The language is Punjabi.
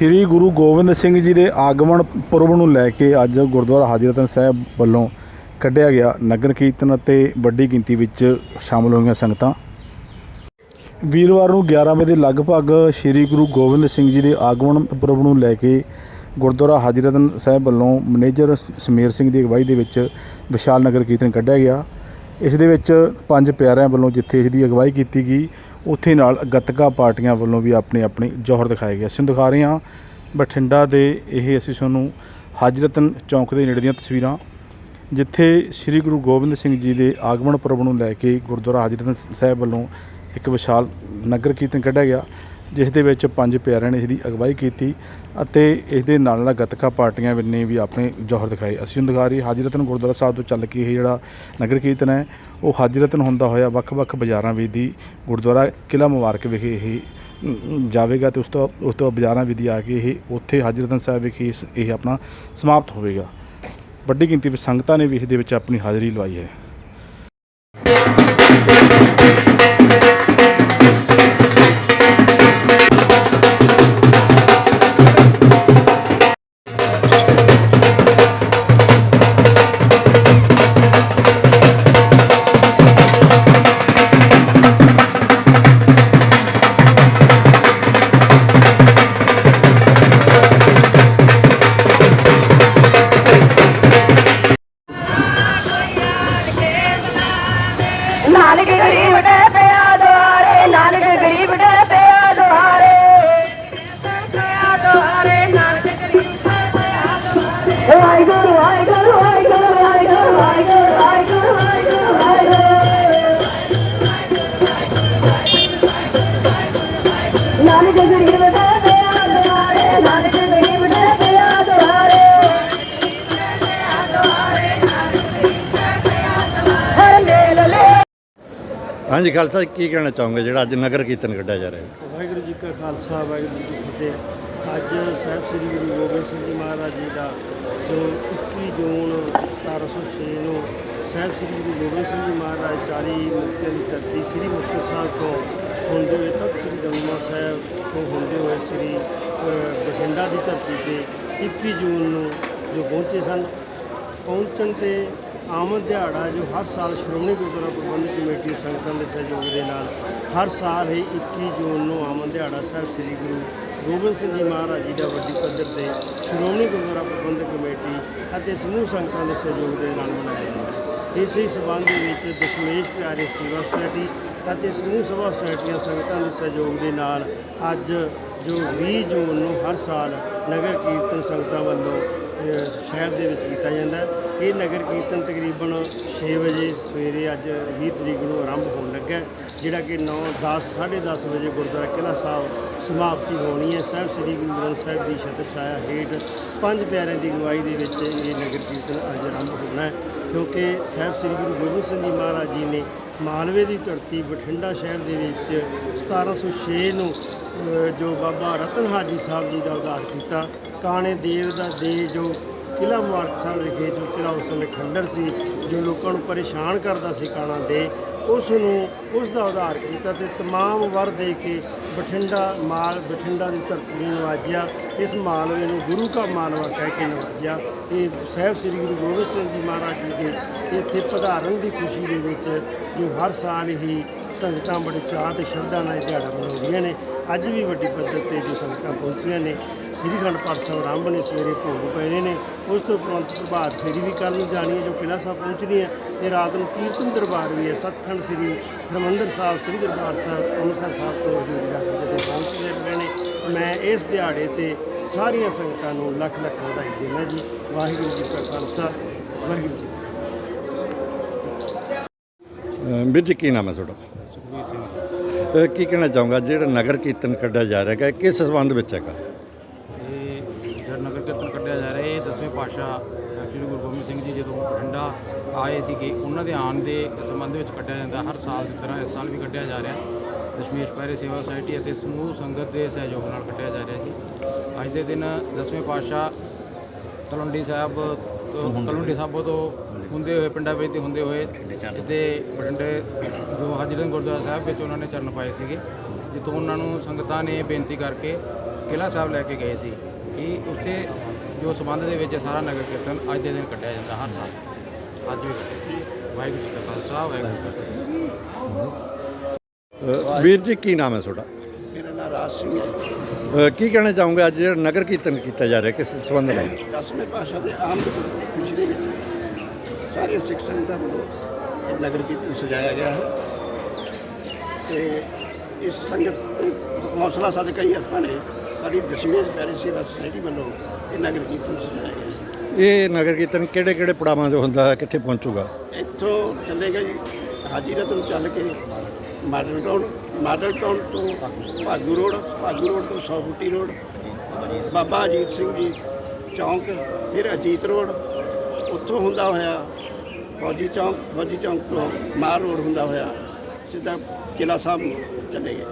ਸ਼੍ਰੀ ਗੁਰੂ ਗੋਬਿੰਦ ਸਿੰਘ ਜੀ ਦੇ ਆਗਮਨ ਪੁਰਬ ਨੂੰ ਲੈ ਕੇ ਅੱਜ ਗੁਰਦੁਆਰਾ ਹਾਜ਼ੀ ਰਤਨ ਸਾਹਿਬ ਵੱਲੋਂ ਕੱਢਿਆ ਗਿਆ ਨਗਰ ਕੀਰਤਨ ਅਤੇ ਵੱਡੀ ਗਿਣਤੀ ਵਿੱਚ ਸ਼ਾਮਲ ਹੋਈਆਂ ਸੰਗਤਾਂ। ਵੀਰਵਾਰ ਨੂੰ 11 ਵਜੇ ਦੇ ਲਗਭਗ ਸ਼੍ਰੀ ਗੁਰੂ ਗੋਬਿੰਦ ਸਿੰਘ ਜੀ ਦੇ ਆਗਮਨ ਪੁਰਬ ਨੂੰ ਲੈ ਕੇ ਗੁਰਦੁਆਰਾ ਹਾਜ਼ਰ ਰਤਨ ਸਾਹਿਬ ਵੱਲੋਂ ਮੈਨੇਜਰ ਸਮੇਰ ਸਿੰਘ ਦੀ ਅਗਵਾਈ ਦੇ ਵਿੱਚ ਵਿਸ਼ਾਲ ਨਗਰ ਕੀਰਤਨ ਕੱਢਿਆ ਗਿਆ। ਇਸ ਦੇ ਵਿੱਚ ਪੰਜ ਪਿਆਰਿਆਂ ਵੱਲੋਂ ਜਿੱਥੇ ਇਸ ਦੀ ਅਗਵਾਈ ਕੀਤੀ ਗਈ ਉੱਥੇ ਨਾਲ ਗੱਤਕਾ ਪਾਰਟੀਆਂ ਵੱਲੋਂ ਵੀ ਆਪਣੇ ਆਪਣੇ ਜੋਹਰ ਦਿਖਾਏ ਗਏ। ਅਸੀਂ ਦਿਖਾ ਰਹੇ ਹਾਂ ਬਠਿੰਡਾ ਦੇ ਇਹ ਅਸੀਂ ਤੁਹਾਨੂੰ ਹਾਜ਼ਰਤਨ ਚੌਂਕ ਦੇ ਨੇੜੇ ਦੀਆਂ ਤਸਵੀਰਾਂ, ਜਿੱਥੇ ਸ੍ਰੀ ਗੁਰੂ ਗੋਬਿੰਦ ਸਿੰਘ ਜੀ ਦੇ ਆਗਮਨ ਪੁਰਬ ਨੂੰ ਲੈ ਕੇ ਗੁਰਦੁਆਰਾ ਹਾਜ਼ਰਤਨ ਸਾਹਿਬ ਵੱਲੋਂ ਇੱਕ ਵਿਸ਼ਾਲ ਨਗਰ ਕੀਰਤਨ ਕੱਢਿਆ ਗਿਆ। ਜਿਸ ਦੇ ਵਿੱਚ ਪੰਜ ਪਿਆਰਿਆਂ ਨੇ ਇਸ ਦੀ ਅਗਵਾਈ ਕੀਤੀ ਅਤੇ ਇਸ ਦੇ ਨਾਲ ਨਾਲ ਗੱਤਕਾ ਪਾਰਟੀਆਂ ਨੇ ਵੀ ਆਪਣੇ ਜ਼ੋਹਰ ਦਿਖਾਏ। ਅਸੀਂ ਹੁਣ ਦਿਖਾ ਰਹੀ ਹਾਜ਼ਰਤਨ ਗੁਰਦੁਆਰਾ ਸਾਹਿਬ ਤੋਂ ਚੱਲ ਕੇ ਇਹ ਜਿਹੜਾ ਨਗਰ ਕੀਰਤਨ ਹੈ, ਉਹ ਹਾਜ਼ਰਤਨ ਹੁੰਦਾ ਹੋਇਆ ਵੱਖ-ਵੱਖ ਬਾਜ਼ਾਰਾਂ ਵਿੱਚ ਦੀ ਗੁਰਦੁਆਰਾ ਕਿਲ੍ਹਾ ਮੁਬਾਰਕ ਵਿਖੇ ਇਹ ਜਾਵੇਗਾ ਤੇ ਉਸ ਤੋਂ ਉਸ ਤੋਂ ਬਾਜ਼ਾਰਾਂ ਵਿੱਚ ਦੀ ਆ ਕੇ ਇਹ, ਉੱਥੇ ਹਾਜ਼ਰਤਨ ਸਾਹਿਬ ਵਿਖੇ ਇਸ- ਇਹ ਆਪਣਾ ਸਮਾਪਤ ਹੋਵੇਗਾ। ਵੱਡੀ ਗਿਣਤੀ ਵਿੱਚ ਸੰਗਤਾਂ ਨੇ ਵੀ ਇਸ ਦੇ ਵਿੱਚ ਆਪਣੀ ਹਾਜ਼ਰੀ ਲਵਾਈ ਹੈ। ਹਾਂਜੀ ਖਾਲਸਾ ਕੀ ਕਹਿਣਾ ਚਾਹੋਗੇ ਜਿਹੜਾ ਅੱਜ ਨਗਰ ਕੀਰਤਨ ਕੱਢਿਆ ਜਾ ਰਿਹਾ ਹੈ? ਵਾਹਿਗੁਰੂ ਜੀ ਕਾ ਖਾਲਸਾ ਵਾਹਿਗੁਰੂ ਜੀ ਕੀ ਫਤਿਹ। ਅੱਜ ਸਾਹਿਬ ਸ੍ਰੀ ਗੁਰੂ ਗੋਬਿੰਦ ਸਿੰਘ ਜੀ ਮਹਾਰਾਜ ਜੀ ਦਾ ਜੋ 21 ਜੂਨ 1706 ਨੂੰ ਸਾਹਿਬ ਸ੍ਰੀ ਗੁਰੂ ਗੋਬਿੰਦ ਸਿੰਘ ਜੀ ਮਹਾਰਾਜ 40 ਮੁਕਤਿਆਂ ਦੀ ਧਰਤੀ ਸ੍ਰੀ ਮੁਕਤਸਰ ਸਾਹਿਬ ਤੋਂ ਹੁੰਦੇ ਹੋਏ ਤਖਤ ਸ੍ਰੀ ਦਮਦਮਾ ਸਾਹਿਬ ਤੋਂ ਹੁੰਦੇ ਹੋਏ ਸ੍ਰੀ ਬਠਿੰਡਾ ਦੀ ਧਰਤੀ ਤੇ 21 ਜੂਨ ਨੂੰ ਜੋ ਪਹੁੰਚੇ ਸਨ, ਪਹੁੰਚਣ ਤੇ ਆਮਦ ਦਿਹਾੜਾ ਜੋ ਹਰ ਸਾਲ ਸ਼੍ਰੋਮਣੀ ਗੁਰਦੁਆਰਾ ਪ੍ਰਬੰਧਕ ਕਮੇਟੀ ਸੰਗਤਾਂ ਦੇ ਸਹਿਯੋਗ ਦੇ ਨਾਲ ਹਰ ਸਾਲ ਹੀ 21 ਜੂਨ ਨੂੰ ਆਮਦ ਦਿਹਾੜਾ ਸਾਹਿਬ ਸ੍ਰੀ ਗੁਰੂ ਗੋਬਿੰਦ ਸਿੰਘ ਜੀ ਮਹਾਰਾਜ ਜੀ ਦਾ ਵੱਡੀ ਪੱਧਰ ਤੇ ਸ਼੍ਰੋਮਣੀ ਗੁਰਦੁਆਰਾ ਪ੍ਰਬੰਧਕ ਕਮੇਟੀ ਅਤੇ ਸਮੂਹ ਸੰਗਤਾਂ ਦੇ ਸਹਿਯੋਗ ਦੇ ਨਾਲ ਮਨਾਇਆ ਜਾਂਦਾ ਹੈ। ਇਸੇ ਸਬੰਧ ਦੇ ਵਿੱਚ ਦਸ਼ਮੇਸ਼ ਪਿਆਰੇ ਸੇਵਾ ਸੁਸਾਇਟੀ ਅਤੇ ਸਮੂਹ ਸਭਾ ਸੁਸਾਇਟੀਆਂ ਸੰਗਤਾਂ ਦੇ ਸਹਿਯੋਗ ਦੇ ਨਾਲ ਅੱਜ ਜੋ 20 ਜੂਨ ਨੂੰ ਹਰ ਸਾਲ ਨਗਰ ਕੀਰਤਨ ਸੰਗਤਾਂ ਵੱਲੋਂ ਸ਼ਹਿਰ ਦੇ ਵਿੱਚ ਕੀਤਾ ਜਾਂਦਾ ਇਹ ਨਗਰ ਕੀਰਤਨ ਤਕਰੀਬਨ 6 ਵਜੇ ਸਵੇਰੇ ਅੱਜ 20 ਤਰੀਕ ਨੂੰ ਆਰੰਭ ਹੋਣ ਲੱਗਾ ਜਿਹੜਾ ਕਿ 9 10 10:30 ਵਜੇ ਗੁਰਦੁਆਰਾ ਕਿਲ੍ਹਾ ਸਾਹਿਬ ਸਮਾਪਤੀ ਹੋਣੀ ਹੈ। ਸਾਹਿਬ ਸ੍ਰੀ ਗੁਰੂ ਗ੍ਰੰਥ ਸਾਹਿਬ ਦੀ ਛਤਰ ਛਾਇਆ ਹੇਠ ਪੰਜ ਪਿਆਰਿਆਂ ਦੀ ਅਗਵਾਈ ਦੇ ਵਿੱਚ ਇਹ ਨਗਰ ਕੀਰਤਨ ਅੱਜ ਆਰੰਭ ਹੋਣਾ ਹੈ, ਕਿਉਂਕਿ ਸਾਹਿਬ ਸ੍ਰੀ ਗੁਰੂ ਗੋਬਿੰਦ ਸਿੰਘ ਜੀ ਮਹਾਰਾਜ ਜੀ ਨੇ ਮਾਲਵੇ ਦੀ ਧਰਤੀ ਬਠਿੰਡਾ ਸ਼ਹਿਰ ਦੇ ਵਿੱਚ 1706 ਨੂੰ ਜੋ ਬਾਬਾ ਰਤਨ ਹਾਜੀ ਸਾਹਿਬ ਜੀ ਦਾ ਉਧਾਰ ਕੀਤਾ। ਕਾਣੇ ਦੇਵ ਦਾ ਦੇ ਜੋ ਕਿਲ੍ਹਾ ਮੁਬਾਰਕ ਸਾਹਿਬ ਵਿਖੇ ਜੋ ਕਿਲ੍ਹਾ ਉਸ ਸਮੇਂ ਖੰਡਰ ਸੀ ਜੋ ਲੋਕਾਂ ਨੂੰ ਪਰੇਸ਼ਾਨ ਕਰਦਾ ਸੀ ਕਾਣਾ ਦੇ ਉਸ ਨੂੰ ਉਸ ਦਾ ਉਧਾਰ ਕੀਤਾ ਤੇ तमाम ਵਰ ਦੇ ਕੇ ਬਠਿੰਡਾ ਮਾਲ ਬਠਿੰਡਾ ਦੀ ਧਰਤੀ ਨੂੰ ਨਵਾਜਿਆ ਇਸ ਮਾਲਵੇ ਨੂੰ ਗੁਰੂ ਕਾ ਮਾਲਵਾ ਕਹਿ ਕੇ ਨਵਾਜਿਆ ਇਹ ਸਾਹਿਬ ਸ੍ਰੀ ਗੁਰੂ ਗੋਬਿੰਦ ਸਿੰਘ ਜੀ ਮਹਾਰਾਜ ਜੀ ਦੇ ਇੱਥੇ ਪਧਾਰਨ ਦੀ ਖੁਸ਼ੀ ਦੇ ਵਿੱਚ ਜੋ ਹਰ ਸਾਲ ਹੀ ਸੰਗਤਾਂ ਬੜੇ ਚਾਅ ਤੇ ਸ਼ਰਧਾ ਨਾਲ ਇਹ ਦਿਹਾੜਾ ਮਨਾਉਂਦੀਆਂ ਨੇ ਅੱਜ ਵੀ ਵੱਡੀ ਪੱਧਰ ਤੇ ਜੋ ਸੰਗਤਾਂ ਪਹੁੰਚੀਆਂ ਨੇ ਸ੍ਰੀ ਅਖੰਡ ਪਾਠ ਸਾਹਿਬ ਆਰੰਭ ਨੇ ਸਵੇਰੇ ਭੋਗ ਪੈਣੇ ਨੇ। ਉਸ ਤੋਂ ਉਪਰੰਤ ਪ੍ਰਭਾਤ ਫੇਰੀ ਵੀ ਕੱਲ੍ਹ ਨੂੰ ਜਾਣੀ ਹੈ ਜੋ ਕਿਲ੍ਹਾ ਸਾਹਿਬ ਪਹੁੰਚਣੀ ਹੈ ਤੇ ਰਾਤ ਨੂੰ ਕੀਰਤਨ ਦਰਬਾਰ ਵੀ ਹੈ। ਸੱਚਖੰਡ ਸ੍ਰੀ ਹਰਿਮੰਦਰ ਸਾਹਿਬ ਸ੍ਰੀ ਦਰਬਾਰ ਸਾਹਿਬ ਅੰਮ੍ਰਿਤਸਰ ਸਾਹਿਬ ਤੋਂ ਹਜ਼ੂਰੀ ਰਾਤ ਦੇ ਪਹੁੰਚਦੇ ਪਏ ਨੇ। ਮੈਂ ਇਸ ਦਿਹਾੜੇ ਤੇ ਸਾਰੀਆਂ ਸੰਗਤਾਂ ਨੂੰ ਲੱਖ ਲੱਖ ਵਧਾਈ ਦਿੰਦਾ ਜੀ। ਵਾਹਿਗੁਰੂ ਜੀ ਕਾ ਖਾਲਸਾ ਵਾਹਿਗੁਰੂ ਜੀ ਕੀ ਫਤਿਹ। ਅ, ਵੀਰ ਜੀ ਕੀ ਨਾਮ ਹੈ ਤੁਹਾਡਾ? ਸੁਖਬੀਰ ਸਿੰਘ। ਕੀ ਕਹਿਣਾ ਚਾਹੋਗਾ? ਜਿਹੜਾ ਨਗਰ ਕੀਰਤਨ ਕੱਢਿਆ ਜਾ ਰਿਹਾ ਹੈ ਕਿਸ ਸੰਬੰਧ ਵਿੱਚ ਹੈਗਾ ਇਹ ਜਿਹੜਾ ਨਗਰ ਕੀਰਤਨ ਕੱਢਿਆ ਜਾ ਰਿਹਾ ਪਾਤਸ਼ਾਹ ਸ੍ਰੀ ਗੁਰੂ ਗੋਬਿੰਦ ਸਿੰਘ ਜੀ ਜਦੋਂ ਬਠਿੰਡਾ ਆਏ ਸੀਗੇ ਉਹਨਾਂ ਦੇ ਆਉਣ ਦੇ ਸੰਬੰਧ ਵਿੱਚ ਕੱਢਿਆ ਜਾਂਦਾ ਹਰ ਸਾਲ ਦੀ ਤਰ੍ਹਾਂ ਇਸ ਸਾਲ ਵੀ ਕੱਢਿਆ ਜਾ ਰਿਹਾ। ਦਸ਼ਮੇਸ਼ ਪਹਿਰੇ ਸੇਵਾ ਸੁਸਾਇਟੀ ਅਤੇ ਸਮੂਹ ਸੰਗਤ ਦੇ ਸਹਿਯੋਗ ਨਾਲ ਕੱਢਿਆ ਜਾ ਰਿਹਾ ਜੀ ਅੱਜ ਦੇ ਦਿਨ ਦਸਵੇਂ ਪਾਤਸ਼ਾਹ ਤਲਵੰਡੀ ਸਾਹਿਬ ਤੋਂ ਤਲਵੰਡੀ ਸਾਬੋ ਤੋਂ ਹੁੰਦੇ ਹੋਏ ਪਿੰਡਾਂ ਵਿੱਚ ਤੇ ਹੁੰਦੇ ਹੋਏ ਤੇ ਬਠਿੰਡੇ ਜੋ ਹਾਜ਼ਰਨ ਗੁਰਦੁਆਰਾ ਸਾਹਿਬ ਵਿੱਚ ਉਹਨਾਂ ਨੇ ਚਰਨ ਪਾਏ ਸੀਗੇ। ਜਿੱਥੋਂ ਉਹਨਾਂ ਨੂੰ ਸੰਗਤਾਂ ਨੇ ਬੇਨਤੀ ਕਰਕੇ ਕਿਲ੍ਹਾ ਸਾਹਿਬ ਲੈ ਕੇ ਗਏ ਸੀ ਕਿ ਉੱਥੇ ਜੋ ਸਬੰਧ ਦੇ ਵਿੱਚ ਸਾਰਾ ਨਗਰ ਕੀਰਤਨ ਅੱਜ ਦੇ ਦਿਨ ਕੱਢਿਆ ਜਾਂਦਾ ਹਰ ਸਾਲ। ਅੱਜ ਵੀ ਕੱਢਿਆ। ਵਾਹਿਗੁਰੂ ਜੀ ਕਾ ਖਾਲਸਾ ਵਾਹਿਗੁਰੂ ਜੀ ਕੀ ਫਤਿਹ। ਅ, ਵੀਰ ਜੀ ਕੀ ਨਾਮ ਹੈ ਤੁਹਾਡਾ? ਮੇਰਾ ਨਾਮ ਰਾਜ ਸਿੰਘ ਹੈ। ਅ, ਕੀ ਕਹਿਣਾ ਚਾਹੋਗੇ? ਅੱਜ ਜਿਹੜਾ ਨਗਰ ਕੀਰਤਨ ਕੀਤਾ ਜਾ ਰਿਹਾ ਕਿਸ ਸੰਬੰਧ ਨਾਲ? ਦਸਵੇਂ ਪਾਸ਼ਾ ਦੇ ਆਮ ਦੇ ਵਿੱਚ ਸਾਰੇ ਸਿੱਖ ਸੰਗਤਾਂ ਇਹ ਨਗਰ ਕੀਰਤਨ ਸਜਾਇਆ ਗਿਆ ਹੈ। ਤੇ ਇਸ ਸੰਗਤ ਦੇ ਹੌਸਲਾ ਸਦਕਾ ਹੀ ਆਪਾਂ ਨੇ ਸਾਡੀ ਦਸਵੀਂ ਪਿਆਰੀ ਸੇਵਾ ਸੁਸਾਇਟੀ ਵੱਲੋਂ ਇਹ ਨਗਰ ਕੀਰਤਨ ਸਜਾਇਆ ਗਿਆ। ਇਹ ਨਗਰ ਕੀਰਤਨ ਕਿਹੜੇ ਕਿਹੜੇ ਪੜਾਵਾਂ ਦੇ ਹੁੰਦਾ ਹੈ ਕਿੱਥੇ ਪਹੁੰਚੂਗਾ ਇੱਥੋਂ ਚੱਲੇਗਾ ਜੀ ਹਾਜੀ ਰਤਨ ਚੱਲ ਕੇ ਮਾਡਲ ਟਾਊਨ ਮਾਡਲ ਟਾਊਨ ਤੋਂ ਭਾਜੂ ਰੋਡ ਭਾਜੂ ਰੋਡ ਤੋਂ ਸੌ ਫੁੱਟੀ ਰੋਡ ਬਾਬਾ ਅਜੀਤ ਸਿੰਘ ਜੀ ਚੌਂਕ ਫਿਰ ਅਜੀਤ ਰੋਡ ਉੱਥੋਂ ਹੁੰਦਾ ਹੋਇਆ ਫੌਜੀ ਚੌਂਕ ਫੌਜੀ ਚੌਂਕ ਤੋਂ ਮਾਰ ਰੋਡ ਹੁੰਦਾ ਹੋਇਆ ਸਿੱਧਾ ਕਿਲਾ ਸਾਹਿਬ ਚੱਲੇ ਗਏ